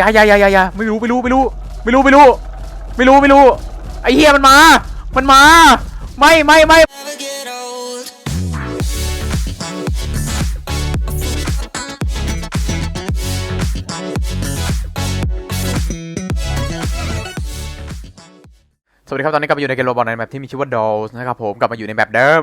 อย่าอย่าอย่าอย่ายาไม่รู้ไม่รู้ไม่รู้ ไม่รู้ไม่รู้ ไม่รู้ไม่รู้ ไอ้เฮียมันมา มันมา ไม่ไม่ไม่สวัสดีครับ ตอนนี้กลับมาอยู่ในเกมโรบอทในแมปที่มีชื่อว่า Dolls นะครับผมกลับมาอยู่ในแบบเดิม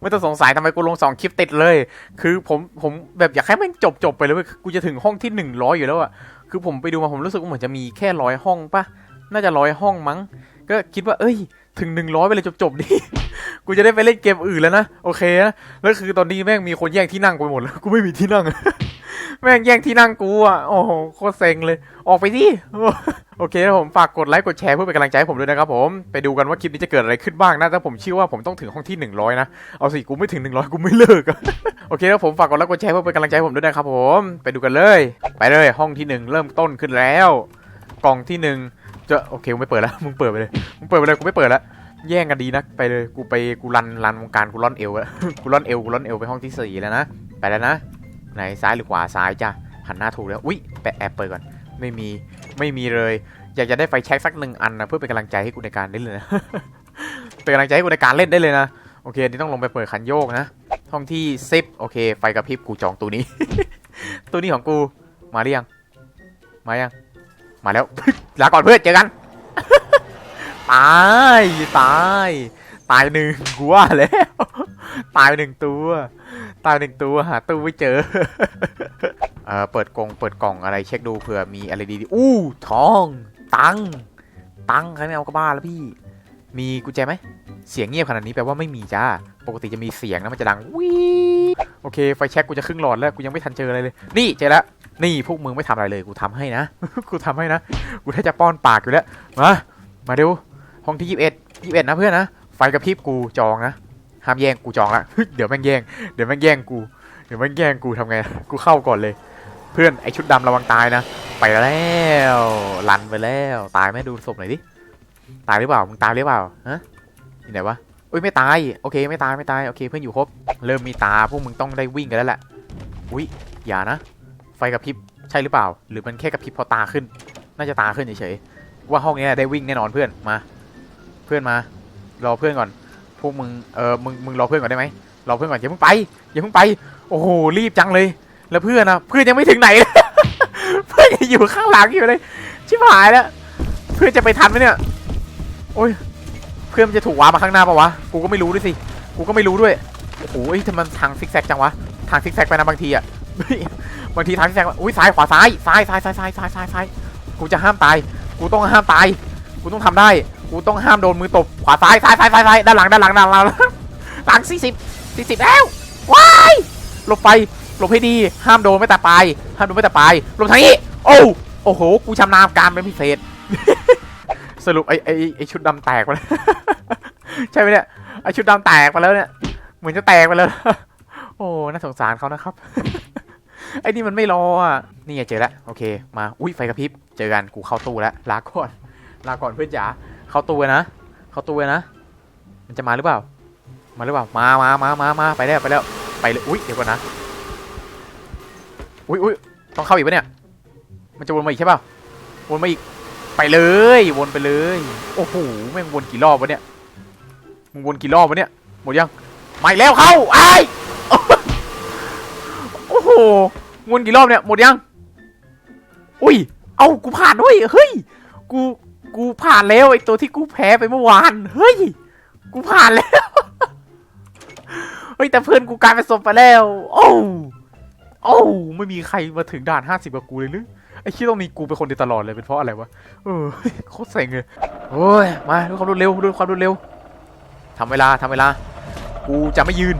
ไม่ต้องสงสัยทำไมกูลงสองคลิปติดเลย คือผมผมแบบอยากให้มันจบจบไปเลยเว้ยกูจะถึงห้องที่หนึ่งร้อยอยู่แล้วอะ คือผมไปดูมาผมรู้สึกว่าเหมือนจะมีแค่ร้อยห้องปะน่าจะร้อยห้องมั้ง ก็คิดว่า เอ้ย ถึงหนึ่งร้อยไปเลยจบๆดิ กูจะได้ไปเล่นเกมอื่นแล้วนะ โอเคนะ แล้วคือตอนนี้แม่งมีคนแย่งที่นั่งไปหมดแล้ว กูไม่มีที่นั่ง แม่งแย่งที่นั่งกูอะ โอ้โหโคตรเซ็งเลย ออกไปสิโอเคครับผมฝากกดไลค์กดแชร์เพื่อเป็นกำลังใจให้ผมด้วยนะครับผมไปดูกันว่าคลิปนี้จะเกิดอะไรขึ้นบ้างนะแต่ผมเชื่อว่าผมต้องถึงห้องที่ 100 นะ เอาสิกูไม่ถึง 100 กูไม่เลิกโอเคครับผมฝากกดไลค์กดแชร์เพื่อเป็นกำลังใจให้ผมด้วยนะครับผมไปดูกันเลย ไปเลยห้องที่หนึ่งเริ่มต้นขึ้นแล้ว กล่องที่หนึ่งจะโอเคกูไม่เปิดแล้วมึงเปิดไปเลยมึงเปิดไปเลยกูไม่เปิดแล้วแย่งกันดีนะไปเลยกูไปกูรันรันวงการกูร่อนเอวแล้วกูร่อนเอวกูร่อนเอวไปห้องที่สี่แล้วนะไปแล้วนะ ไหนซ้ายหรือขวาซ้ายจ้ะหันหน้าถูกแล้วอุ้ยแปะแอบเปิดก่อนไม่มีไม่มีเลย อยากจะได้ไฟแช็กสักหนึ่งอันนะเพื่อเป็นกำลังใจให้กูในการเล่นเลยนะเป็นกำลังใจให้กูในการเล่นได้เลยนะโอเคอันนี่ต้องลงไปเปิดคันโยกนะห้องที่สิบโอเค ไฟกระพริบกูจองตัวนี้ ตัวนี้ของกูมาหรือยังมายังมาแล้วลาก่อนเพื่อนเจอกันตายตาย ตายหนึ่งกูว่าแล้ว ตายหนึ่งตัว ตายหนึ่งตัวหาตู้ไม่เจอ เออเปิดกล่องเปิดกล่องอะไรเช็คดูเผื่อมีอะไรดีๆอู้ทอง ตัง ตังค์ใครไม่เอาก็บ้าแล้วพี่ มีกุญแจไหม เสียงเงียบขนาดนี้แปลว่าไม่มีจ้า ปกติจะมีเสียงนะมันจะดังวีโอเคไฟแช็กกูจะครึ่งหลอดแล้วกูยังไม่ทันเจออะไรเลย นี่เจอแล้วนี่พวกมึงไม่ทำอะไรเลยกูทำให้นะ กูทำให้นะ กูแทบจะป้อนปากอยู่แล้ว มา มาดูห้องที่ยี่สิบเอ็ดยี่สิบเอ็ดนะเพื่อนนะ ฟกระพริบกูจองนะห้ามแย่งกูจองละเดี๋ยวแม่งแย่งเดี๋ยวแม่งแย่งกูเดี๋ยวแม่งแย่งกูทำไงกูเข้าก่อนเลย เพื่อนไอชุดดำระวังตายนะไปแล้วลันไปแล้วตายไหมดูศพหน่อยดิตายหรือเปล่ามึงตายหรือเปล่าฮะที่ไหนวะอุ้ยไม่ตายโอเคไม่ตายไม่ตายโอเคเพื่อนอยู่ครบเริ่มมีตาพวกมึงต้องได้วิ่งกันแล้วแหละอุ้ยอย่านะ ไฟกระพริบใช่หรือเปล่า หรือมันแค่กระพริบพอตาขึ้น น่าจะตาขึ้นเฉยๆว่าห้องนี้ได้วิ่งแน่นอนเพื่อนมา เพื่อนมา รอเพื่อนก่อน พวกมึง เออ มึง มึงรอเพื่อนก่อนได้ไหมรอเพื่อนก่อนอย่าเพิ่งไป อย่าเพิ่งไป โอ้โห รีบจังเลย แล้วเพื่อนนะเพื่อนยังไม่ถึงไหนเลยเพื่อนยังอยู่ข้างหลังอยู่เลย ชิบหายแล้ว เพื่อนจะไปทันไหมเนี่ย โอ้ย เพื่อนมันจะถูกวามาข้างหน้าปะวะ กูก็ไม่รู้ด้วยสิ กูก็ไม่รู้ด้วย โอ้โหเอ้ทำไมมันทางซิกแซกจังวะ ทางซิกแซกไปนะบางทีอะบางทีทางซิกแซกอุ้ยซ้ายขวาซ้าย ซ้ายซ้ายซ้ายซ้ายซ้ายซ้ายซ้ายกูจะห้ามตาย กูต้องห้ามตาย กูต้องทำได้ กูต้องห้ามโดนมือตบขวาซ้ายซ้ายซ้ายซ้ายซ้ายด้านหลังด้านหลังด้านหลังหลังสี่สิบสี่สิบแล้วว้ายหลบไปหลบให้ดีห้ามโดนไม่แต่ปลายห้ามโดนไม่แต่ปลายหลบทางนี้โอ้โอ้โหกูชำนาญการเป็นพิเศษ สรุปไอ้ไอ้ไอ้ชุดดำแตกไปแล้วใช่ไหมเนี่ยไอ้ชุดดำแตกไปแล้วเนี่ยเหมือนจะแตกไปแล้วโอ้น่าสงสารเขานะครับไอ้นี่มันไม่รออะ นี่ไงเจอแล้ว โอเค มา อุ้ยไฟกระพริบ เจอกัน กูเข้าตู้แล้ว ลาก่อน ลาก่อนเพื่อนจ๋า เข้าตู้เลยนะ เข้าตู้เลยนะ มันจะมาหรือเปล่า มาหรือเปล่า มามามามามาไปแล้วไปแล้วไปเลย อุ้ยเดี๋ยวก่อนนะ อุ้ยอุ้ยต้องเข้าอีกปะเนี่ย มันจะวนมาอีกใช่ป่าวนมาอีก ไปเลย วนไปเลย โอ้โห แม่งวนกี่รอบวะเนี่ย มึงวนกี่รอบวะเนี่ย หมดยังไม่แล้วเข้าไอ้โอ้โห วนกี่รอบเนี่ย หมดยัง อุ้ย เอากูผ่านด้วย เฮ้ย กู กูผ่านแล้วไอตัวที่กูแพ้ไปเมื่อวาน เฮ้ย กูผ่านแล้ว เฮ้ยแต่เพื่อนกูกลายเป็นศพไปแล้ว โอ้โอ้ไม่มีใครมาถึงด่านห้าสิบกับกูเลยหรือไอ้ที่ต้องมีกูเป็นคนเดียวตลอดเลยเป็นเพราะอะไรวะ เออโคตรเซ็งเลยโอ้ยมาด้วยความรวดเร็วด้วยความรวดเร็วทำเวลาทำเวลา กูจะไม่ยืน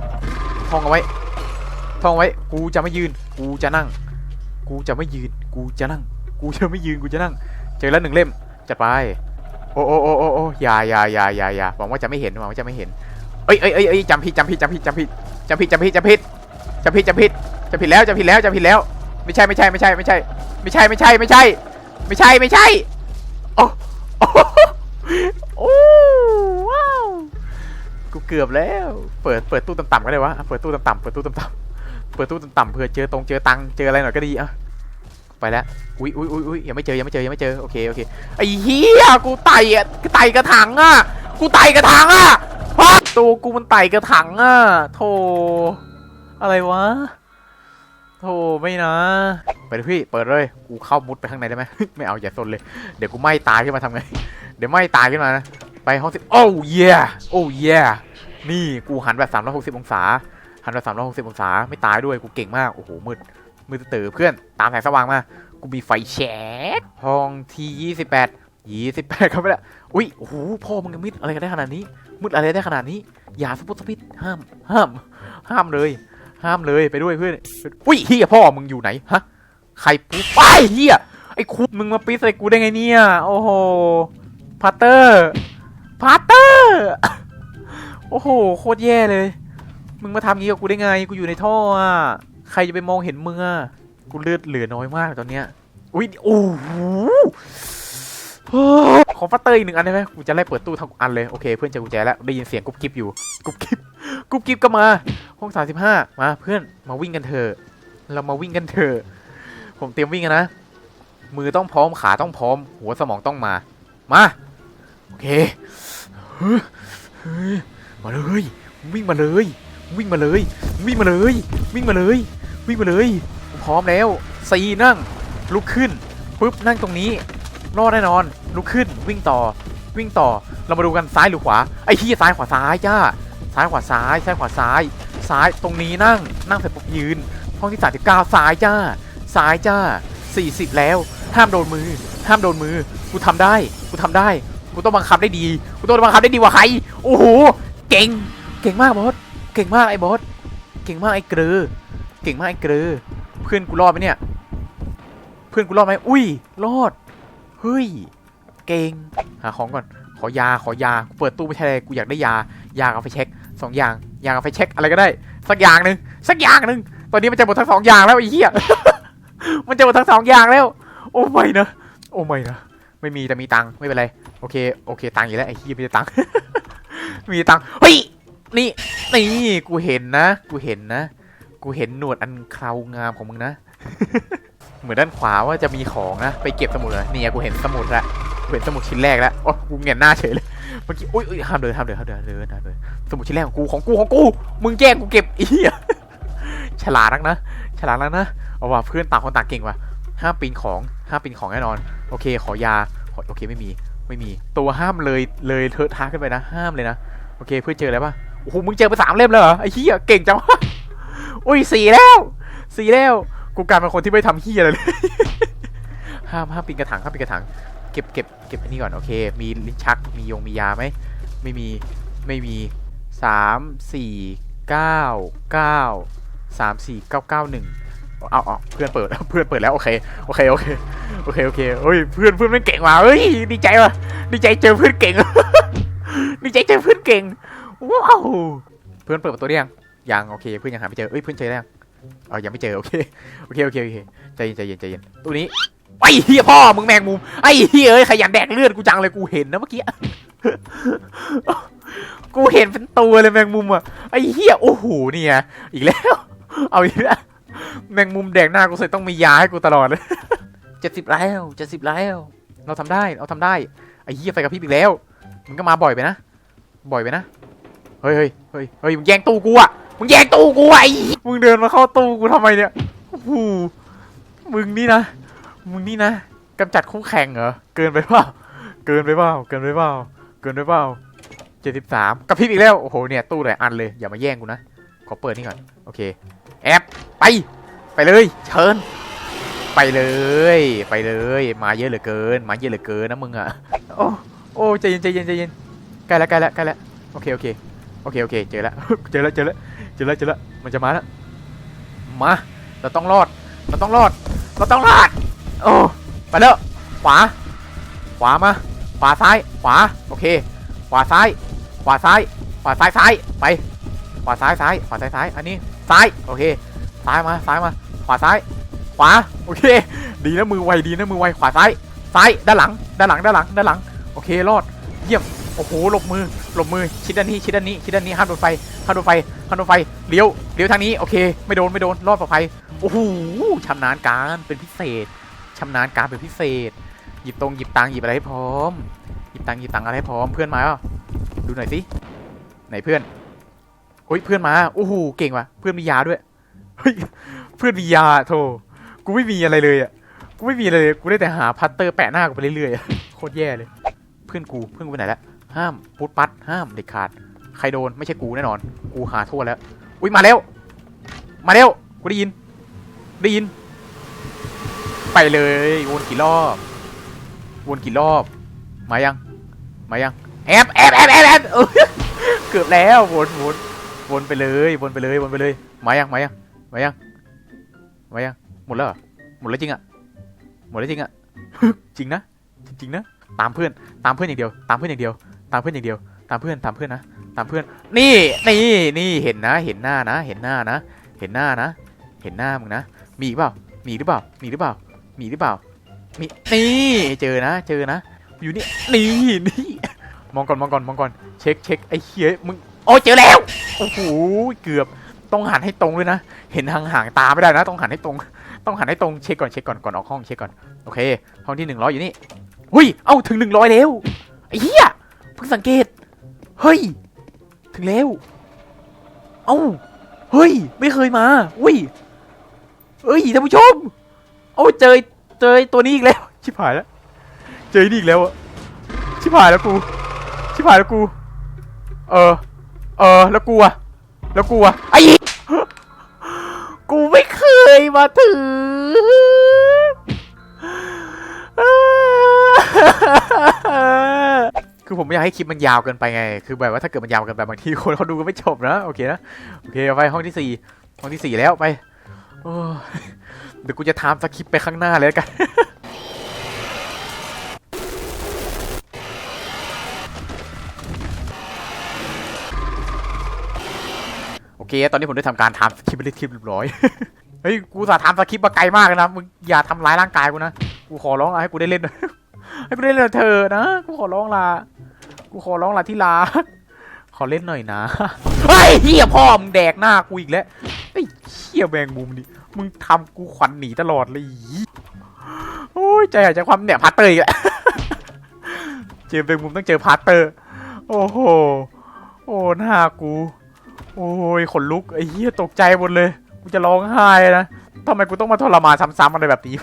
ท่องเอาไว้ ท่องไว้ กูจะไม่ยืน กูจะนั่ง กูจะไม่ยืน กูจะนั่ง กูจะไม่ยืน กูจะนั่ง เจอแล้วหนึ่งเล่ม จัดไป โอ้โอ้โอ้โอ้โอ้อย่าอย่าอย่าอย่าอย่าหวังว่าจะไม่เห็นหวังว่าจะไม่เห็นเอ้ยเอ้ยเอ้ยเอ้ยจำผิดจำผิดจำผิดจำผิดจำผิดจำผิดจำผิดจำผิดจำผิดจำผิดแล้วจำผิดแล้วจำผิดแล้ว ไม่ใช่ไม่ใช่ไม่ใช่ไม่ใช่ ไม่ใช่ไม่ใช่ไม่ใช่ ไม่ใช่ไม่ใช่โอ้โอ้โอ้ว้าวกูเกือบแล้ว เปิดเปิดตู้ต่ำๆก็ได้วะอะเปิดตู้ต่ำๆเปิดตู้ต่ำๆเปิดตู้ต่ำๆเผื่อเจอตรงเจอตังเจออะไรหน่อยก็ดีอะ ไปแล้วอุ้ยอุ้ยอุ้ยอุ้ยยังไม่เจอยังไม่เจอยังไม่เจอโอเคโอเคไอ้เหี้ยกูไต่อะไต่กระถังอะกูไต่กระถังอะฮะตัวกูมันไต่กระถังอะโธ่อะไรวะโธ่ไม่นะไปเลยพี่เปิดเลยกูเข้ามุดไปข้างในได้ไหมไม่เอาอย่าซนเลยเดี๋ยวกูไหม่ตายขึ้นมาทำไง เดี๋ยวไหม่ตายขึ้นมานะไปห้องสิบโอ้เย่โอ้เย่นี่กูหันแบบ360 องศาหันแบบ360 องศาไม่ตายด้วยกูเก่งมากโอ้โหมืด มืดตื่อเพื่อนตามแสงสว่างมา กูมีไฟแฉกห้องที่ยี่สิบแปดยี่สิบแปดเขาไปแล้วอุ้ยโอ้โหพ่อมึงมืดอะไรกันได้ขนาดนี้ มืดอะไรได้ขนาดนี้ อย่าสปุตสปิดห้าม ห้าม ห้ามเลย ห้ามเลยไปด้วยเพื่อน อุ้ยเฮียพ่อมึงอยู่ไหนฮะ ใครปุ๊บไปเฮียไอ้คุมึงมาปิดใส่กูได้ไงเนี่ย โอ้โหพาร์เตอร์พาร์เตอร์โอ้โหโคตรแย่เลย มึงมาทำงี้กับกูได้ไง กูอยู่ในท่ออะ ใครจะไปมองเห็นมึงอะกูเลือดเหลือน้อยมากตอนเนี้ยอุ้ยโอ้โหขอฟัตเตอร์อีกหนึ่งอันได้ไหมกูจะไล่เปิดตู้ทั้งอันเลยโอเคเพื่อนเจอกุญแจแล้วได้ยินเสียงกุ๊บกิ๊บอยู่กุ๊บกิ๊บกุ๊บกิ๊บก็มาห้องสามสิบห้ามาเพื่อนมาวิ่งกันเถอะเรามาวิ่งกันเถอะผมเตรียมวิ่งนะ มือต้องพร้อมขาต้องพร้อม หัวสมองต้องมามาโอเคเฮ้ยมาเลยวิ่งมาเลย วิ่งมาเลย วิ่งมาเลย วิ่งมาเลย วิ่งมาเลยพร้อมแล้วซีนั่ง ลุกขึ้นปุ๊บนั่งตรงนี้รอดแน่นอน ลุกขึ้น วิ่งต่อ วิ่งต่อ เรามาดูกันซ้ายหรือขวา ไอ้ที่ซ้ายขวาซ้ายจ้า ซ้ายขวาซ้าย ซ้ายขวาซ้าย ซ้ายตรงนี้นั่ง นั่งเสร็จปุ๊บยืน ห้องที่39ซ้ายจ้า ซ้ายจ้า40แล้ว ห้ามโดนมือ ห้ามโดนมือ กูทำได้ กูทำได้ กูต้องบังคับได้ดี กูต้องบังคับได้ดีกว่าใคร โอ้โห เก่ง เก่งมากบอส เก่งมากไอ้บอส เก่งมากไอ้เกลือ เก่งมากไอ้เกลือ เพื่อนกูรอดไหมเนี่ย เพื่อนกูรอดไหมอุ้ย รอด เฮ้ย เก่ง หาของก่อน ขอยา ขอยา เปิดตู้ไม่ใช่เลยกูอยากได้ยา ยากับไฟเช็คสองอย่าง ยากับไฟเช็คอะไรก็ได้ สักอย่างหนึ่งสักอย่างหนึ่งตอนนี้มันจะหมดทั้งสองอย่างแล้วไอ้เหี้ย มันจะหมดทั้งสองอย่างแล้ว โอ้ไม่นะ โอ้ไม่นะ ไม่มีแต่มีตังค์ไม่เป็นไร โอเค โอเค ตังค์อยู่แล้วไอ้เหี้ยมีแต่ตังค์ มีตังค์ เฮ้ย นี่นี่กูเห็นนะ กูเห็นนะ กูเห็นหนวดอันเครางามของมึงนะ เหมือนด้านขวาว่าจะมีของนะ ไปเก็บสมุดเลยเนี่ยกูเห็นสมุดละกูเห็นสมุดชิ้นแรกแล้วโอ้กูเงียหน้าเฉยเลยเมื่อกี้อุ้ยอุ้ยห้ามเดินห้ามเดินห้ามเดินเดินห้ามเดินสมุดชิ้นแรกของกูของกูของกู มึงแย่งกูเก็บอีเหี้ยฉลาดนักนะ ฉลาดนักนะ เอาว่ะเพื่อนต่างคนต่างเก่งว่ะห้ามปีนของห้ามปีนของแน่นอน โอเค ขอยาขอโอเคไม่มีไม่มี ตัวห้ามเลยเลยเทอะท้าขึ้นไปนะ ห้ามเลยนะ โอเคเพื่อเจออะไรปะ โอ้โหมึงเจอไปสามเล่มเลยเหรอไอ้เหี้ยเก่งจังวะอุ้ยสี่แล้วสี่แล้วกูกลายเป็นคนที่ไม่ทำเหี้ยอะไรเลยห้ามห้ามปีนกระถางห้ามปีนกระถางเก็บเก็บเก็บอันนี้ก่อนโอเค มีลิ้นชักมียงมียาไหมไม่มีไม่มีสามสี่เก้าเก้าสามสี่เก้าเก้าหนึ่งเอาเอาเพื่อนเปิดเพื่อนเปิดแล้วโอเคโอเคโอเคโอเคโอเคเฮ้ยเพื่อนเพื่อนม่งเก่งว่ะเฮ้ยดีใจว่ะดีใจเจอเพื่อนเก่งดีใจเจอเพื่อนเก่ง ว้าวเพื่อนเปิดประตูได้ยังยังโอเคเพื่อนยังหาไม่เจอเอ้ยเพื่อนเจอแล้วยังอ๋อยังไม่เจอโอเคโอเคโอเคโอเคใจเย็นใจเย็นใจเย็นตู้นี้ไอ้เฮียพ่อมึงแมงมุมไอ้เฮียเอ้ยขยันแดกเลือดกูจังเลยกูเห็นนะเมื่อกี้กูเห็นเป็นตัวเลยแมงมุมอะไอ้เฮียโอ้โหเนี่ยอีกแล้ว เอาอีกแล้วแมงมุมแดกหน้ากูใส่ต้องมียาให้กูตลอดเลยเจ็ดสิบแล้วเจ็ดสิบแล้วเราทำได้เราทำได้ไอ้เฮียไฟกับพริบอีกแล้วมึงก็มาบ่อยไปนะ บ่อยไปนะ เฮ้ยเฮ้ยเฮ้ยเฮ้ยมึงแย่งตู้กูอะมึงแย่งตู้กูไอ้มึงเดินมาเข้าตู้กูทำไมเนี่ยโอ้โหมึงนี่นะ มึงนี่นะกำจัดคู่แข่งเหรอ เกินไปเปล่า เกินไปเปล่า เกินไปเปล่า เกินไปเปล่าเจ็ดสิบสามกระพริบอีกแล้ว โอ้โห เนี่ย ตู้หลายอันเลย อย่ามาแย่งกูนะ ขอเปิดนี่ก่อน โอเค แอบไป ไปเลย เชิญ ไปเลย ไปเลย มาเยอะเหลือเกิน มาเยอะเหลือเกินนะมึงอะ โอ้ โอ้ใจเย็นใจเย็นใจเย็นใกล้แล้วใกล้แล้วใกล้แล้ว โอเค โอเค โอเคโอเคเจอแล้ว เจอแล้วเจอแล้วเจอแล้วเจอแล้วมันจะมาแล้วมาเราต้องรอดเราต้องรอดเราต้องรอดโอ้ไปแล้วขวา ขวามาขวาซ้ายขวาโอเค ขวาซ้าย ขวาซ้าย ขวาซ้ายซ้ายไป ขวาซ้ายซ้ายขวาซ้ายซ้ายอันนี้ซ้ายโอเคซ้ายมาซ้ายมา ขวาซ้าย ขวาโอเค ดีนะมือไวดีนะมือไวขวาซ้ายซ้ายด้านหลัง ด้านหลังด้านหลังด้านหลังโอเครอดเยี่ยมโอ้โหหลบมือ หลบมือชิดด้านนี้ชิดด้านนี้ชิดด้านนี้ห้ามโดนไฟห้ามโดนไฟห้ามโดนไฟเลี้ยวเลี้ยวทางนี้โอเค ไม่โดนไม่โดนรอดปลอดภัยโอ้โหชำนาญการเป็นพิเศษชำนาญการเป็นพิเศษ หยิบตรงหยิบตังหยิบอะไรให้พร้อมหยิบตังหยิบตังอะไรให้พร้อมเพื่อนมาเปล่าดูหน่อยสิไหนเพื่อนโอ้ยเพื่อนมาโอ้โหเก่งว่ะเพื่อนมียาด้วยเฮ้ยเพื่อนมียาโธ่กูไม่มีอะไรเลยอะกูไม่มีอะไรเลยกูได้แต่หาพัตเตอร์แปะหน้ากูไปเรื่อยๆโคตรแย่เลย เพื่อนกูเพื่อนกูไปไหนล้ว ห้ามปุ๊ดปัดห้ามเด็ดขาด ใครโดนไม่ใช่กูแน่นอน กูหาทั่วแล้ว อุ้ยมาแล้ว มาแล้ว กูได้ยิน ได้ยิน ไปเลยวนกี่รอบวนกี่รอบ มายัง มายังแอบแอบแอบแอบแอบเออเกือบแล้ววนวนวนไปเลยวนไปเลยวนไปเลย มายังมายังมายังมายังหมดแล้วหมดแล้วจริงอะหมดแล้วจริงอะจริงนะจริงนะตามเพื่อนตามเพื่อนอย่างเดียว ตามเพื่อนอย่างเดียว ตามเพื่อนอย่างเดียว ตามเพื่อนตามเพื่อนนะตามเพื่อน นี่นี่นี่เห็นนะ เห็นหน้านะ เห็นหน้านะ เห็นหน้านะ เห็นหน้ามึงนะ มีอีกเปล่า มีหรือเปล่า มีหรือเปล่า มีหรือเปล่า มีนี่เจอนะ เจอนะ อยู่นี่นี่นี่มองก่อนมองก่อนมองก่อน เช็คเช็คไอ้เหี้ยมึงโอ้เจอแล้วโอ้โหเกือบต้องหันให้ตรงด้วยนะ เห็นห่างๆตาไม่ได้นะ ต้องหันให้ตรง ต้องหันให้ตรง เช็คก่อน เช็คก่อน ก่อนออกห้อง เช็คก่อน โอเค ห้องที่หนึ่งร้อยอยู่นี่ หุ้ย เอ้า ถึงหนึ่งร้อยแล้วไอ้เหี้ย พิ่งสังเกต เฮ้ย ถึงแล้ว เอ้า เฮ้ย ไม่เคยมา อุ้ยเฮ้ยท่านผู้ชมโอ้ยเจอเจอตัวนี้อีกแล้ว ชิบหายแล้ว เจอนี่อีกแล้วอะชิบหายแล้วกู ชิบหายแล้วกู เออ เออ แล้วกูอะแล้วกูอะไอ้กูไม่เคยมาถึง คือผมไม่อยากให้คลิปมันยาวเกินไปไง คือแบบว่าถ้าเกิดมันยาวเกินไปบางทีคนเขาดูก็ไม่จบนะ โอเคนะ โอเคไปห้องที่สี่ห้องที่สี่แล้วไปเดี๋ยวกูจะทำสคริปไปข้างหน้าเลยกัน โอเค ตอนนี้ผมได้ทำการทำสคริปไปเรียบร้อย เฮ้ย กูสาห์ทำสคริปมาไกลมากเลยนะ มึงอย่าทำร้ายร่างกายกูนะ กูขอร้องให้กูได้เล่น ให้ได้เล่นกับเธอนะกูขอร้องละกูขอร้องละที่ลาขอเล่นหน่อยนะเฮ้ยเฮียพ่อมึงแดกหน้ากูอีกแล้วไอ้เฮียแมงมุมดิมึงทำกูขวัญหนีตลอดเลยอีโอ้ยใจหายใจความเนี่ยพาร์เตอร์อีกแล้วเจอแมงมุมต้องเจอพาร์เตอร์ โอ้โหโอ้หน้ากู โอ้ยขนลุกไอ้เหี้ยตกใจหมดเลยกูจะร้องไห้นะทำไมกูต้องมาทรมานซ้ำๆอะไรแบบนี้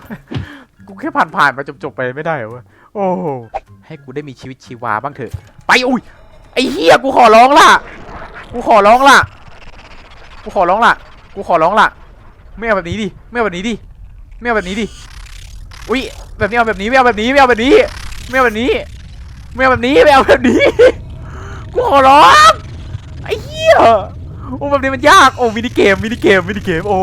แค่ผ่านๆมาจบๆไปไม่ได้เหรอวะโอ้โหให้กูได้มีชีวิตชีวาบ้างเถอะ ไปอุ้ยไอ้เหี้ยกูขอร้องล่ะ กูขอร้องล่ะ กูขอร้องล่ะ กูขอร้องล่ะ ไม่เอาแบบนี้ดิไม่เอาแบบนี้ดิไม่เอาแบบนี้ดิอุ้ยแบบนี้เอาแบบนี้ไม่เอาแบบนี้ไม่เอาแบบนี้ไม่เอาแบบนี้ไม่เอาแบบนี้ไม่เอาแบบนี้กูขอร้องไอ้เหี้ยโอ้แบบนี้มันยากโอ้มินิเกมมินิเกมมินิเกมโอ้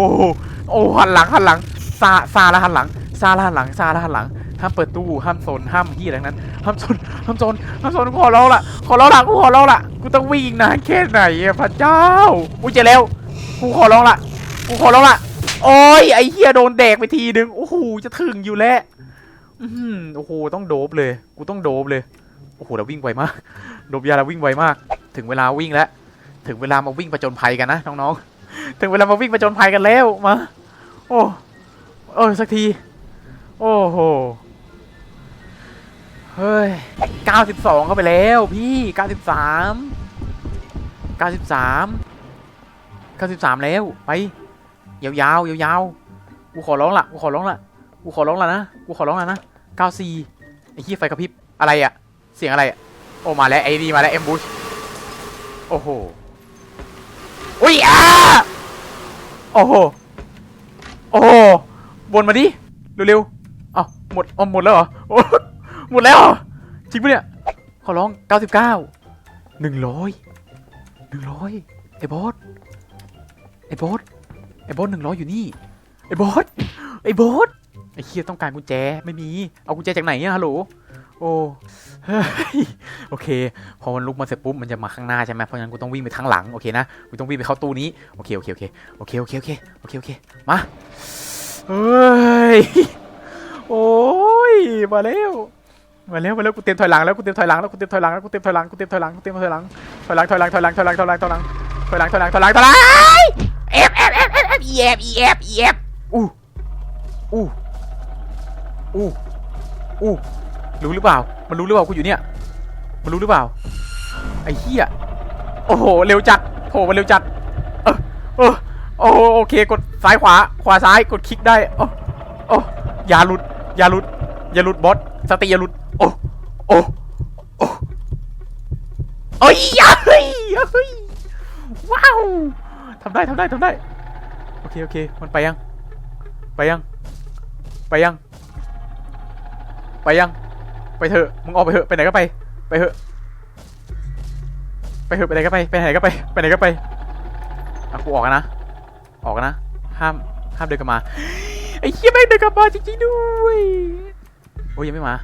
โอ้หันหลังหันหลังซาซาแล้วหันหลัง ซาล้วหันหลังซาล้วหันหลังห้ามเปิดตู้ห้ามโซนห้ามที่อะไรนั้นห้ามโซนห้ามโซนห้ามโซนขอร้องละขอร้องละกูขอร้องละกูต้องวิ่งนานแค่ไหนพระเจ้ากูเจะแล้วกูขอร้องละกูขอร้องละโอ้ยไอ้เหี้ยโดนแดกไปทีนึงโอ้โหจะถึงอยู่แล้วอือหือโอ้โหต้องโดบเลย กูต้องโดบเลยโอ้โหเราวิ่งไวมากโดบยาเราวิ่งไวมาก ถึงเวลาวิ่งแล้วถึงเวลามาวิ่งประจนภัยกันนะน้องๆถึงเวลามาวิ่งประจนภัยกันแล้วมาโอ้เออสักที โอ้โห เฮ้ย 92 เข้าไปแล้วพี่ 93 93 93 แล้ว ไป ยาวๆยาวๆกูขอร้องละกูขอร้องละกูขอร้องละนะ กูขอร้องละนะ 94 ไอ้ขี้ไฟกระพริบ อะไรอะ เสียงอะไรอะ โอ้ มาแล้วไอ้นี่มาแล้วเอ็มบูชโอ้โห อุ้ยอ่าโอ้โห โอ้โหบนมาดิ เร็วๆ หมดอาหมดแล้วเหรอโอ้หมดแล้วเหรอจริงปะเนี่ยขอร้อง 99 100 100ไอ้บอสไอ้บอสไอ้บอส100อยู่นี่ไอ้บอสไอ้บอสไอ้เคียต้องการกุญแจไม่มีเอากุญแจจากไหนอะฮัลโหลโอ้โอเค พอมันลุกมาเสร็จปุ๊บมันจะมาข้างหน้าใช่ไหมเพราะงั้นกูต้องวิ่งไปข้างหลังโอเคนะกูต้องวิ่งไปเข้าตู้นี้โอเคโอเคโอเคโอเคโอเคโอเคโอเคโอเคมาเฮ้ย โอ้ยมาแล้วมาแล้วมาแล้วกูเตรียมถอยหลังแล้วกูเตรียมถอยหลังแล้วกูเตรียมถอยหลังแล้วกูเตรียมถอยหลังกูเตรียมถอยหลังกูเตรียมถอยหลังถอยหลังถอยหลังถอยหลังถอยหลังถอยหลังถอยหลังถอยหลังถอยหลังถอยหลังถอยหลังเอฟเอฟเอฟเอฟเอฟเอฟเอฟเอฟอู้อู้อู้อู้รู้หรือเปล่า มันรู้หรือเปล่ากูอยู่เนี่ย มันรู้หรือเปล่าไอ้เหี้ยโอ้โหเร็วจัดโผล่มาเร็วจัดเออเออโอ้โอเคกดซ้ายขวาขวาซ้ายกดคลิกได้โอ้โอ้อย่าหลุด อย่าหลุด อย่าหลุดบอสสติอย่าหลุด โอ้โอ้โอ้โอ้ยอย่าเฮ้ยอย่าเฮ้ยว้าวทำได้ทำได้ทำได้ โอเคโอเค มันไปยัง ไปยัง ไปยัง ไปยัง ไปเถอะ มึงออกไปเถอะ ไปไหนก็ไป ไปเถอะ ไปเถอะ ไปไหนก็ไป ไปไหนก็ไป ไปไหนก็ไปอะกูออกนะ ออกนะ ห้าม ห้ามเดินกลับมา ไอ้เหี้ยแม่งเดินกลับมาจริงๆด้วยโอ้ยยังไม่มา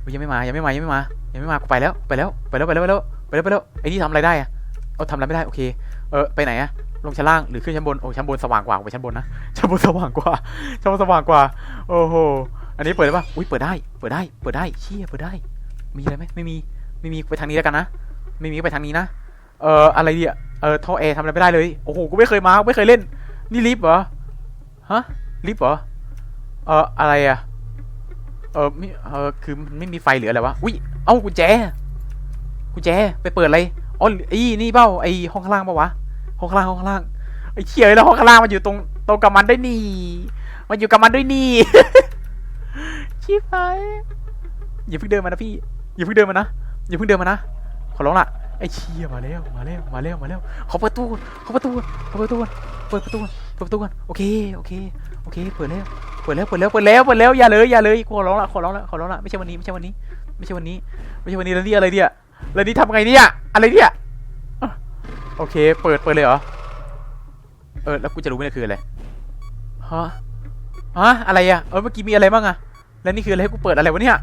โอ้ยยังไม่มายังไม่มายังไม่มายังไม่มากูไปแล้วไปแล้วไปแล้วไปแล้วไปแล้วไปแล้วไปแล้วไอ้นี่ทำอะไรได้อะเอาทำอะไรไม่ได้โอเคเออไปไหนอะลงชั้นล่างหรือขึ้นชั้นบนโอ้ชั้นบนสว่างกว่าไปชั้นบนนะชั้นบนสว่างกว่าชั้นบนสว่างกว่า โอ้โหอันนี้เปิดได้ปะอุ้ยเปิดได้เปิดได้เปิดได้เชี่ยเปิดได้ มีอะไรไหมไม่มีไม่มีไปทางนี้แล้วกันนะไม่มีก็ไปทางนี้นะเอ่ออะไรดีอะเออท่อแอร์ทำอะไรไม่ได้เลยโอ้โหกูไม่เคยมาไม่เคยเล่นนี่ลิฟต์เหรอฮะ ลิฟต์เหรอ เอออะไรอะเออไม่เออคือมันไม่มีไฟเหลืออะไรวะ อุ้ย เอ้ากุญแจ กุญแจ ไปเปิดอะไร อ๋อไอ้นี่เปล่าไอ้ห้องข้างล่างปล่าวะ ห้องข้างล่างห้องข้างล่าง ไอ้เชี่ยแล้วห้องข้างล่างมันอยู่ตรงตรงกับมันด้วยนี่ มันอยู่กับมันด้วยนี่ ชิบหายอย่าเพิ่งเดินมานะพี่ อย่าเพิ่งเดินมานะ อย่าเพิ่งเดินมานะ ขอร้องละไอ้เชี่ยมาแล้ว มาแล้ว มาแล้ว มาแล้วขอเปิดตู้ก่อนขอเปิดตู้ก่อนขอเปิดตู้ก่อนเปิดประตูก่อนเปิดประตูก่อนโอเค โอเค โอเคเปิดแล้วเปิดแล้วเปิดแล้วเปิดแล้วเปิดแล้วอย่าเลยอย่าเลยขอร้องละขอร้องละขอร้องละไม่ใช่วันนี้ไม่ใช่วันนี้ ไม่ใช่วันนี้ ไม่ใช่วันนี้แล้วนี่อะไรเนี่ยแล้วนี่ทำไงเนี่ยอะไรเนี่ยโอเค เปิดเปิดเลยเหรอเออแล้วกูจะรู้ไหมเนี่ยคืออะไรฮะฮะอะไรอะเออเมื่อกี้มีอะไรบ้างอะแล้วนี่คืออะไรให้กูเปิดอะไรวะเนี่ย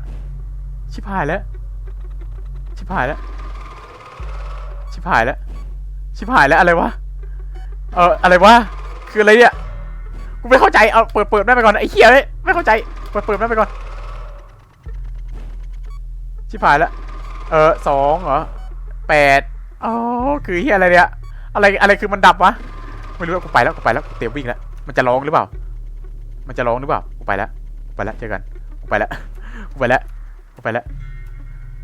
ชิบหายแล้วชิบหายแล้วชิบหายแล้วชิบหายแล้วอะไรวะเอออะไรวะคืออะไรเนี่ย ไม่เข้าใจ เอาเปิดเปิดได้ไปก่อนไอ้เหี้ยเลยไม่เข้าใจ เปิดเปิดได้ไปก่อน ชิบหายแล้ว เออสองเหรอแปดอ๋อ คือเหี้ยอะไรเนี่ย อะไร อะไรคือมันดับวะ ไม่รู้ว่ากูไปแล้ว กูไปแล้ว กูเตรียมวิ่งแล้ว มันจะร้องหรือเปล่า มันจะร้องหรือเปล่า กูไปแล้ว กูไปแล้ว เจอกัน กูไปแล้ว กูไปแล้ว กูไปแล้ว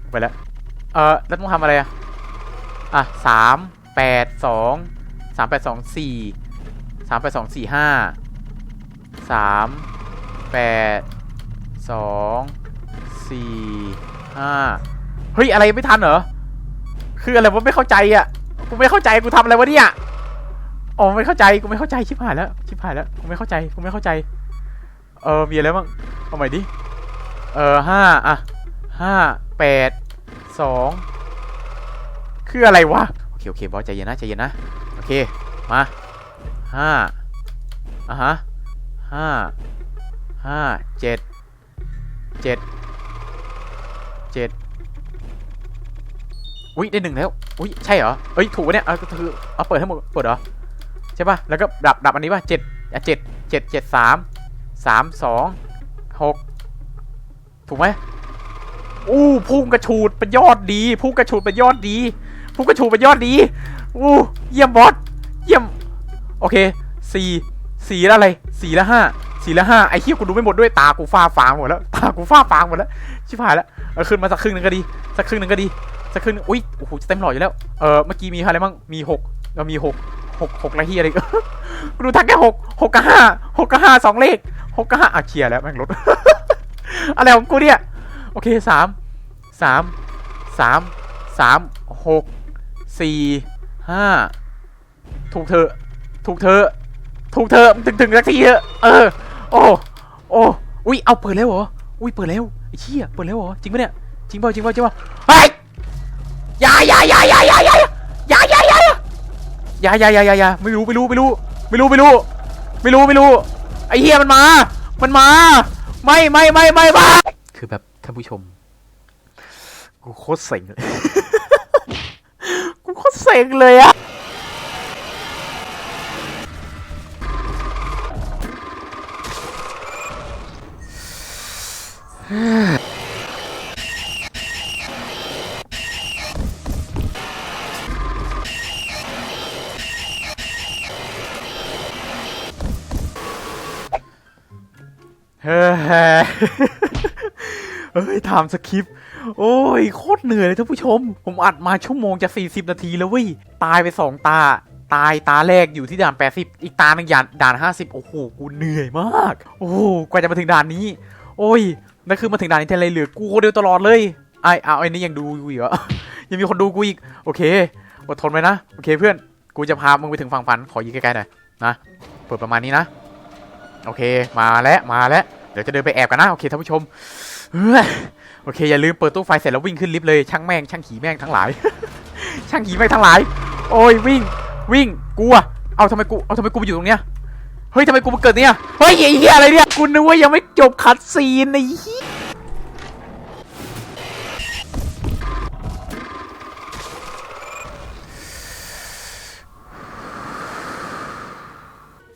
กูไปแล้ว เออแล้วต้องทำอะไรอะอะสามแปดสองสามแปดสองสี่สามแปดสองสี่ห้า สามแปดสองสี่ห้าเฮ้ย อะไรไม่ทันเหรอ คืออะไรวะไม่เข้าใจอะ กูไม่เข้าใจกูทำอะไรวะเนี่ยอ๋อไม่เข้าใจกูไม่เข้าใจชิบหายแล้วชิบหายแล้วกูไม่เข้าใจกูไม่เข้าใจ เออมีอะไรบ้างเอาใหม่ดิเออห้าอะห้าแปดสองคืออะไรวะโอเคโอเคบอสใจเย็นนะใจเย็นนะโอเคมาห้าอะฮะ ห้าห้าเจ็ดเจ็ดเจ็ดอุ้ยได้หนึ่งแล้ว อุ้ยใช่เหรอเอ้ยถูกปะเนี่ยเอาคือเอาเปิดให้หมดเปิดเหรอใช่ป่ะแล้วก็ดับดับอันนี้ป่ะเจ็ดอะเจ็ดเจ็ดเจ็ดสามสามสองหกถูกไหมอู้พุ่งกระชูดเป็นยอดดีพุ่งกระชูดเป็นยอดดีพุ่งกระชูดเป็นยอดดีอู้เยี่ยมบอสเยี่ยมโอเคสี่ สี่ล้วอะไร สี่ล้วห้าสี่ล้วห้าไอ้เหี้ยกูดูไม่หมดด้วยตากูฟ้าฟางหมดแล้วตากูฟ้าฟางหมดแล้วชิบหายแล้วเออขึ้นมาสักครึ่งนึงก็ดีสักครึ่งนึงก็ดีสักครึ่งนึงอุ้ยโอ้โหจะเต็มหลอดอยู่แล้วเออเมื่อกี้มีอะไรบ้างมีหกเรามีหกหกหกอะไรเฮียอะไรกูดูทักแค่หกหกกับห้าหกกับห้าสองเลขหกกับห้าอะเคลียร์แล้วแม่งลดอะไรของกูเนี่ยโอเคสามสามสามสามหกสี่ห้าถูกเธอถูกเธอ ถูกเธอถึงถึงสักทีเถอะเออ โอ้โอ้อุ้ยเอาเปิดแล้วเหรออุ้ยเปิดแล้วไอ้เชี่ยเปิดแล้วเหรอจริงปะเนี่ยจริงป่าจริงป่าจริงป่าเฮ้ยอย่าอย่าอย่าอย่าอย่าอย่าอย่าอย่าอย่าอย่าอย่าอย่าอย่าอย่าไม่รู้ไม่รู้ไม่รู้ไม่รู้ไม่รู้ไม่รู้ไม่รู้ไอ้เฮียมันมา มันมา ไม่ไม่ไม่ไม่ไม่คือแบบท่านผู้ชม กูโคตรเซ็งเลยกูโคตรเซ็งเลยอะ เฮ้ยเอ้ยทม์สคริปต์ โอ้ย โคตรเหนื่อยเลยท่านผู้ชม ผมอัดมาชั่วโมงจะ 40 นาทีแล้วเว้ย ตายไป 2 ตา ตายตาแรกอยู่ที่ด่าน 80 อีกตาหนึ่งด่านด่าน 50 โอ้โห กูเหนื่อยมาก โอ้โห กว่าจะมาถึงด่านนี้ โอ้ย นั่นคือมาถึงด่านนี้ทีไรเหลือกูคนเดียวตลอดเลยไอ้เอาไอ้นี่ยังดูอยู่อีกเหรอยังมีคนดูกูอีกโอเคอดทนไว้นะโอเคเพื่อนกูจะพามึงไปถึงฝั่งฝันขอยิงใกล้ๆหน่อยนะเปิดประมาณนี้นะ โอเคมาแล้วมาแล้วเดี๋ยวจะเดินไปแอบกันนะโอเคท่านผู้ชมโอเคอย่าลืมเปิดตู้ไฟเสร็จแล้ววิ่งขึ้นลิฟต์เลยช่างแม่งช่างขี่แม่งทั้งหลาย ช่างขี่แม่งทั้งหลาย โอ้ยวิ่งวิ่งกูอะเอาทำไมกูเอาทำไมกูมาอยู่ตรงเนี้ย เฮ้ยทำไมกูมาเกิดเนี่ย เฮ้ยไอ้เหี้ยอะไรเนี่ย กูนึกว่ายังไม่จบคัดซีนไอ้เหี้ย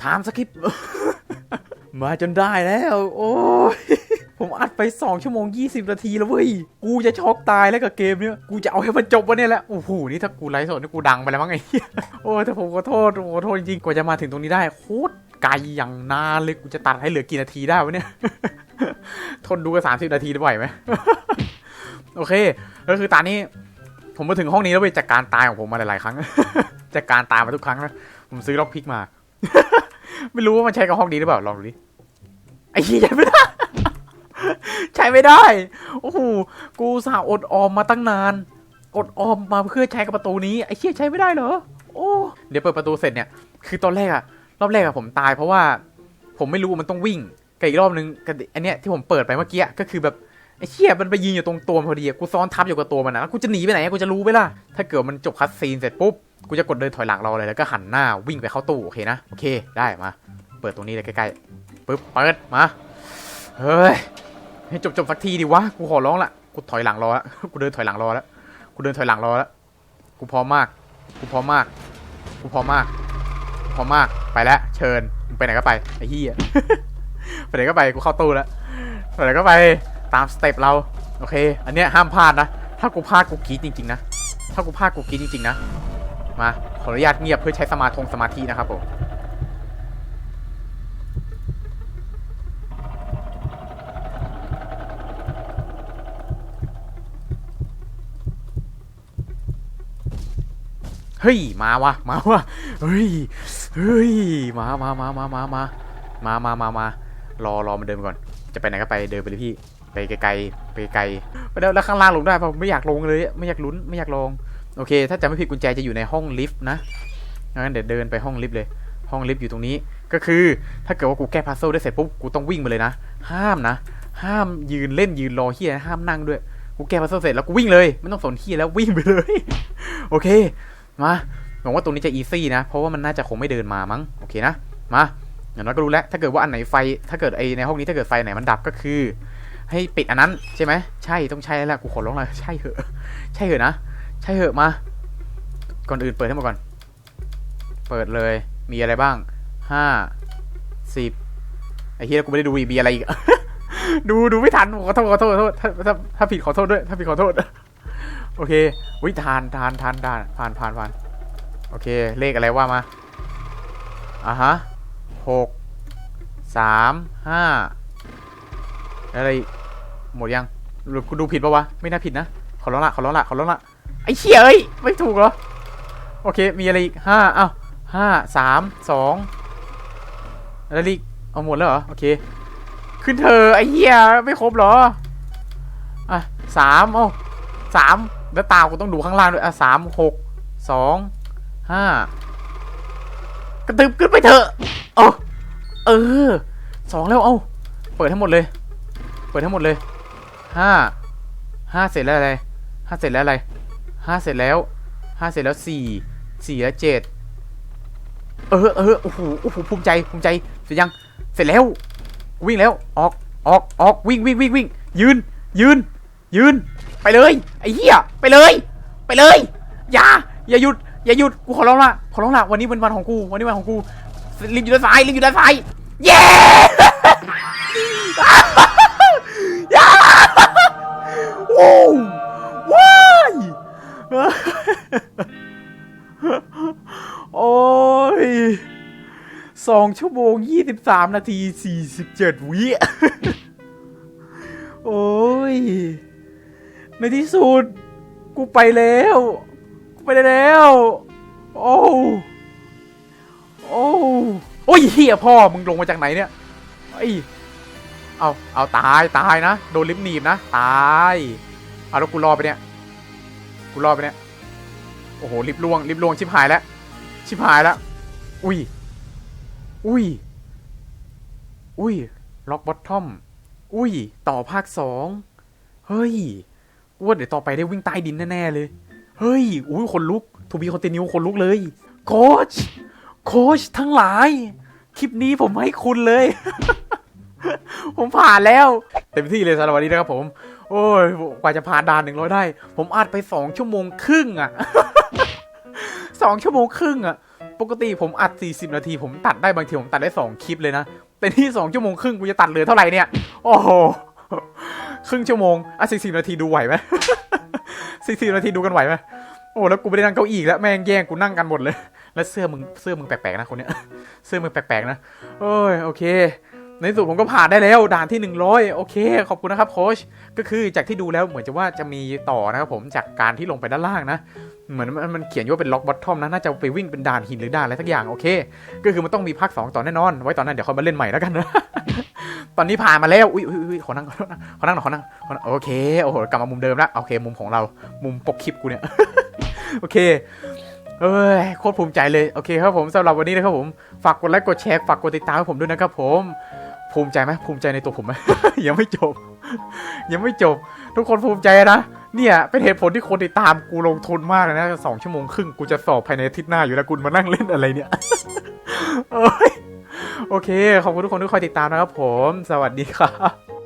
ถามสคริปต์มาจนได้แล้ว โอ้ยผมอัดไป 2 ชั่วโมง 20 นาทีแล้วเว้ย กูจะช็อกตายแล้วกับเกมเนี้ย กูจะเอาให้มันจบวะเนี่ยแหละ โอ้โห นี่ถ้ากูไลฟ์สดนี่กูดังไปแล้วมั้งไอ้เฮียโอ้ยแต่ผมขอโทษ ผมขอโทษจริงๆ กว่าจะมาถึงตรงนี้ได้โคตร ไกลอย่างนานเลยกูจะตัดให้เหลือกี่นาทีได้วะเนี่ย ทนดูกันสามสิบนาทีได้ไหวไหมโอเคก็คือตอนนี้ผมมาถึงห้องนี้แล้วเว้ยจากการตายของผมมาหลายๆครั้ง จากการตายมาทุกครั้งนะผมซื้อล็อกพิกมา ไม่รู้ว่ามันใช้กับห้องนี้หรือเปล่าลองดูดิไอ้เหี้ยใช้ไม่ได้ใช้ไม่ได้โอ้โหกูสาอดออมมาตั้งนาน อดออมมาเพื่อใช้กับประตูนี้ไอ้เหี้ยใช้ไม่ได้เหรอโอ้เดี๋ยวเปิดประตูเสร็จเนี่ย คือตอนแรกอะ รอบแรกอะผมตายเพราะว่าผมไม่รู้มันต้องวิ่งกับอีกรอบนึงกับอันเนี้ยที่ผมเปิดไปเมื่อกี้ก็คือแบบไอ้เชี่ยมันไปยืนอยู่ตรงตัวพอดีกูซ้อนทับอยู่กับตัวมันนะแล้วกูจะหนีไปไหนกูจะรู้ไหมล่ะถ้าเกิดมันจบคัสซีนเสร็จปุ๊บกูจะกดเดินถอยหลังรอเลยแล้วก็หันหน้าวิ่งไปเข้าตู้โอเคนะโอเคได้มา เปิดตรงนี้เลยใกล้ๆปึ๊บเปิดมาเฮ้ยให้จบๆสักทีดิวะกูขอร้องละกูถอยหลังรอละกูเดินถอยหลังรอแล้วกูเดินถอยหลังรอแล้วกูพร้อมมาก กูพร้อมมาก กูพร้อมมาก พร้อมมากไปแล้วเชิญมึงไปไหนก็ไปไอ้เหี้ยไปไหนก็ไปกูเข้าตู้แล้วไปไหนก็ไปตามสเต็ปเราโอเค อันเนี้ยห้ามพลาดนะ ถ้ากูพลาดกูกรีดจริงๆนะถ้ากูพลาดกูกรีดจริงๆนะมาขออนุญาตเงียบเพื่อใช้สมาธงสมาธินะครับผม เฮ้ย มาวะ มาวะ เฮ้ย เฮ้ย มา มา มา มา มา มา มา มา มา มา รอ รอมันเดินก่อน จะไปไหนก็ไป เดินไปเลยพี่ ไปไกลๆ ไปไกลไปแล้วแล้วข้างล่างลงได้ปะผมไม่อยากลงเลย ไม่อยากลุ้น ไม่อยากลง โอเค ถ้าจะไม่ผิดกุญแจจะอยู่ในห้องลิฟต์นะ งั้นเดี๋ยวเดินไปห้องลิฟต์เลย ห้องลิฟต์อยู่ตรงนี้ ก็คือ ถ้าเกิดว่ากูแก้พัซเซิลได้เสร็จปุ๊บ กูต้องวิ่งมาเลยนะ ห้ามนะ ห้ามยืนเล่นยืนรอเฮียห้ามนั่งด้วย กูแก้พัซเซิลเสร็จแล้วกูวิ่งเลย ไม่ต้องสนเฮียแล้ววิ่งไปเลย โอเค มาหวังว่าตรงนี้จะอีซี่นะ เพราะว่ามันน่าจะคงไม่เดินมามั้ง โอเคนะ มาอย่างน้อยก็รู้แล้ว ถ้าเกิดว่าอันไหนไฟ ถ้าเกิดไอในห้องนี้ถ้าเกิดไฟไหนมันดับก็คือ ให้ปิดอันนั้นใช่ไหม ใช่ ต้องใช่แล้วแหละกูขอร้องเลยใช่เหอะ ใช่เหอะนะ ใช่เหอะมา ก่อนอื่นเปิดให้หมดก่อน เปิดเลย มีอะไรบ้าง ห้า สิบไอ้เฮียกูไม่ได้ดูอีกมีอะไรอีก ดูดูไม่ทันขอโทษขอโทษขอโทษ ถ้าถ้าถ้าผิดขอโทษด้วย ถ้าผิดขอโทษ โอเควิทานทานทานทานผ่านผ่านผ่านโอเค เลขอะไรว่ามาอะฮะหกสามห้าอะไรหมดยังหรือกูดูผิดปะวะ ไม่น่าผิดนะ ขอร้องละขอร้องละขอร้องละไอ้เชี่ยเอ้ยไม่ถูกเหรอ โอเค มีอะไรอีกห้าเอ้าห้าสามสองอะไรอีกเอาหมดแล้วเหรอ โอเค ขึ้นเธอไอ้เหี้ยไม่ครบเหรอ อะสามเอ้าสาม แล้วตากูต้องดูข้างล่างด้วยอะสามหกสองห้ากระตึบขึ้นไปเถอะเออเออสองแล้วเอาเปิดทั้งหมดเลย เปิดทั้งหมดเลยห้าห้าเสร็จแล้วอะไรห้าเสร็จแล้วอะไรห้าเสร็จแล้วห้าเสร็จแล้วสี่สี่แล้วเจ็ดเออเออโอ้โหโอ้โหภูมิใจภูมิใจเสร็จยังเสร็จแล้ว วิ่งแล้วออกออกออกวิ่งวิ่งวิ่งวิ่งยืนยืนยืน ไปเลย ไอ้เหี้ยไปเลย ไปเลย อย่า อย่าหยุด อย่าหยุด กูขอร้องละ ขอร้องละ วันนี้เป็นวันของกู วันนี้วันของกูลิงอยู่ด้านซ้ายลิงอยู่ด้านซ้าย เย้ย่าโว้ว้ายโอ้ยสองชั่วโมงยี่สิบสามนาทีสี่สิบเจ็ดวิ โอ้ย ในที่สุด กูไปแล้ว กูไปได้แล้ว โอ้ โอ้โอ้ยเฮียพ่อ มึงลงมาจากไหนเนี่ยไอเอา เอาตายตายนะ โดนลิฟต์หนีบนะ ตาย เอาแล้วกูรอไปเนี่ย กูรอไปเนี่ย โอ้โห ลิฟต์ล่วง ลิฟต์ล่วงชิบหายแล้ว ชิบหายแล้ว อุ้ย อุ้ย อุ้ย ล็อกบอททอม อุ้ย ต่อภาคสอง เฮ้ย ว่าเดี๋ยวต่อไปได้วิ่งใต้ดินแน่ๆเลย เฮ้ย อุ้ยคนลุก ทูบีคอนติเนียคนลุกเลย โค้ช โค้ชทั้งหลาย คลิปนี้ผมให้คุณเลย ผมผ่านแล้ว เต็มที่เลยสำหรับวันนี้นะครับผม โอ้ย กว่าจะผ่านด่านหนึ่งร้อยได้ ผมอัดไปสองชั่วโมงครึ่งอะสองชั่วโมงครึ่งอะปกติผมอัด 40 นาที ผมตัดได้บางทีผมตัดได้ 2 คลิปเลยนะ แต่นี่ 2 ชั่วโมงครึ่งกูจะตัดเหลือเท่าไหร่เนี่ย โอ้โห ครึ่งชั่วโมง อะ40นาทีดูไหวไหม40นาทีดูกันไหวไหมโอ้แล้วกูไม่ได้นั่งเก้าอี้อีกแล้วแม่งแย่งกูนั่งกันหมดเลย แล้วเสื้อมึงเสื้อมึงแปลกๆนะคนเนี้ย เสื้อมึงแปลกๆนะโอ้ยโอเค ในสุดผมก็ผ่านได้แล้วด่านที่ 100 โอเค ขอบคุณนะครับโค้ช ก็คือจากที่ดูแล้วเหมือนจะว่าจะมีต่อนะครับผมจากการที่ลงไปด้านล่างนะเหมือนมันเขียนว่าเป็นล็อกบอททอมนะน่าจะไปวิ่งเป็นด่านหินหรือด่านอะไรสักอย่างโอเค ก็คือมันต้องมีภาค2ต่อแน่นอน ไว้ตอนนั้นเดี๋ยวค่อยมาเล่นใหม่แล้วกันนะ ตอนนี้ผ่านมาแล้วอุ้ยอุ้ยอุ้ยขอนั่งขอนั่งขอนั่งหน่อยขอนั่งขอนั่งโอเคโอ้โหกลับมามุมเดิมแล้วโอเค มุมของเรามุมปกคลิปกูเนี่ย โอเคเอ้ยโคตรภูมิใจเลย โอเคครับผมสำหรับวันนี้นะครับผมฝากกดไลค์กดแชร์ฝากกดติดตามให้ผมด้วยนะครับผมภูมิใจไหมภูมิใจในตัวผมไหม ยังไม่จบ ยังไม่จบ ทุกคนภูมิใจนะเนี่ยเป็นเหตุผลที่คนติดตามกูลงทุนมากเลยนะสองชั่วโมงครึ่งกูจะสอบภายในอาทิตย์หน้าอยู่แล้วกูมานั่งเล่นอะไรเนี่ย เอ้ย โอเค ขอบคุณทุกคนที่คอยติดตามนะครับผม สวัสดีครับ